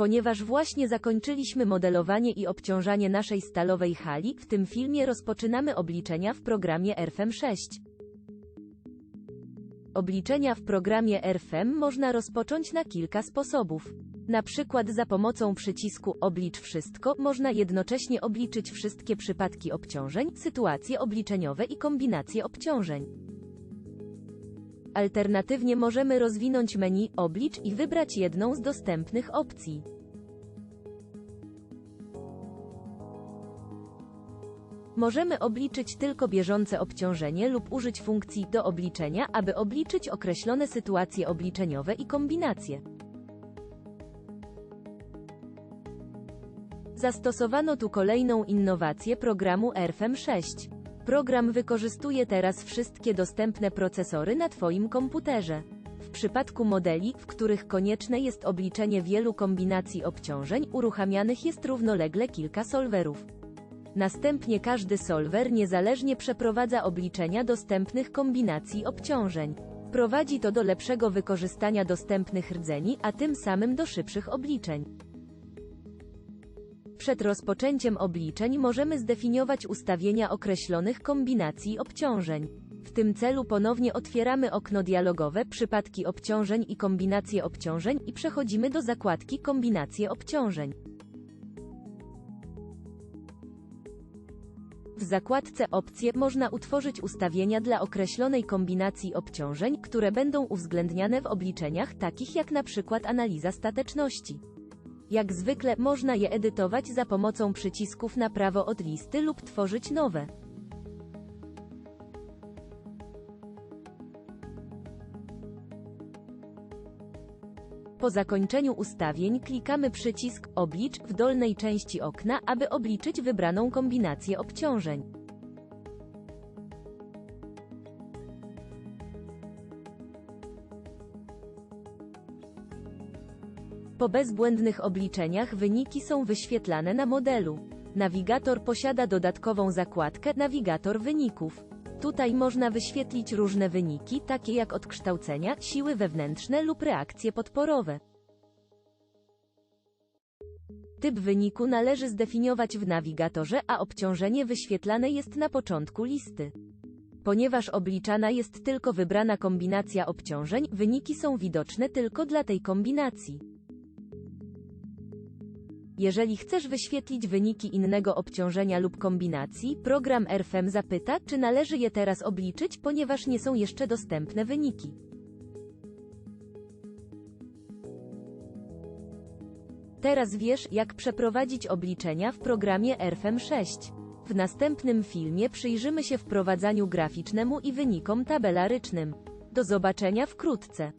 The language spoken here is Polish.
Ponieważ właśnie zakończyliśmy modelowanie i obciążanie naszej stalowej hali, w tym filmie rozpoczynamy obliczenia w programie RFM6. Obliczenia w programie RFM można rozpocząć na kilka sposobów. Na przykład za pomocą przycisku Oblicz wszystko można jednocześnie obliczyć wszystkie przypadki obciążeń, sytuacje obliczeniowe i kombinacje obciążeń. Alternatywnie możemy rozwinąć menu Oblicz i wybrać jedną z dostępnych opcji. Możemy obliczyć tylko bieżące obciążenie lub użyć funkcji do obliczenia, aby obliczyć określone sytuacje obliczeniowe i kombinacje. Zastosowano tu kolejną innowację programu RFM6. Program wykorzystuje teraz wszystkie dostępne procesory na Twoim komputerze. W przypadku modeli, w których konieczne jest obliczenie wielu kombinacji obciążeń, uruchamianych jest równolegle kilka solwerów. Następnie każdy solwer niezależnie przeprowadza obliczenia dostępnych kombinacji obciążeń. Prowadzi to do lepszego wykorzystania dostępnych rdzeni, a tym samym do szybszych obliczeń. Przed rozpoczęciem obliczeń możemy zdefiniować ustawienia określonych kombinacji obciążeń. W tym celu ponownie otwieramy okno dialogowe Przypadki obciążeń i kombinacje obciążeń i przechodzimy do zakładki Kombinacje obciążeń. W zakładce Opcje można utworzyć ustawienia dla określonej kombinacji obciążeń, które będą uwzględniane w obliczeniach takich jak przykład analiza stateczności. Jak zwykle można je edytować za pomocą przycisków na prawo od listy lub tworzyć nowe. Po zakończeniu ustawień klikamy przycisk Oblicz w dolnej części okna, aby obliczyć wybraną kombinację obciążeń. Po bezbłędnych obliczeniach wyniki są wyświetlane na modelu. Nawigator posiada dodatkową zakładkę Nawigator wyników. Tutaj można wyświetlić różne wyniki, takie jak odkształcenia, siły wewnętrzne lub reakcje podporowe. Typ wyniku należy zdefiniować w nawigatorze, a obciążenie wyświetlane jest na początku listy. Ponieważ obliczana jest tylko wybrana kombinacja obciążeń, wyniki są widoczne tylko dla tej kombinacji. Jeżeli chcesz wyświetlić wyniki innego obciążenia lub kombinacji, program RFM zapyta, czy należy je teraz obliczyć, ponieważ nie są jeszcze dostępne wyniki. Teraz wiesz, jak przeprowadzić obliczenia w programie RFM6. W następnym filmie przyjrzymy się wprowadzaniu graficznemu i wynikom tabelarycznym. Do zobaczenia wkrótce.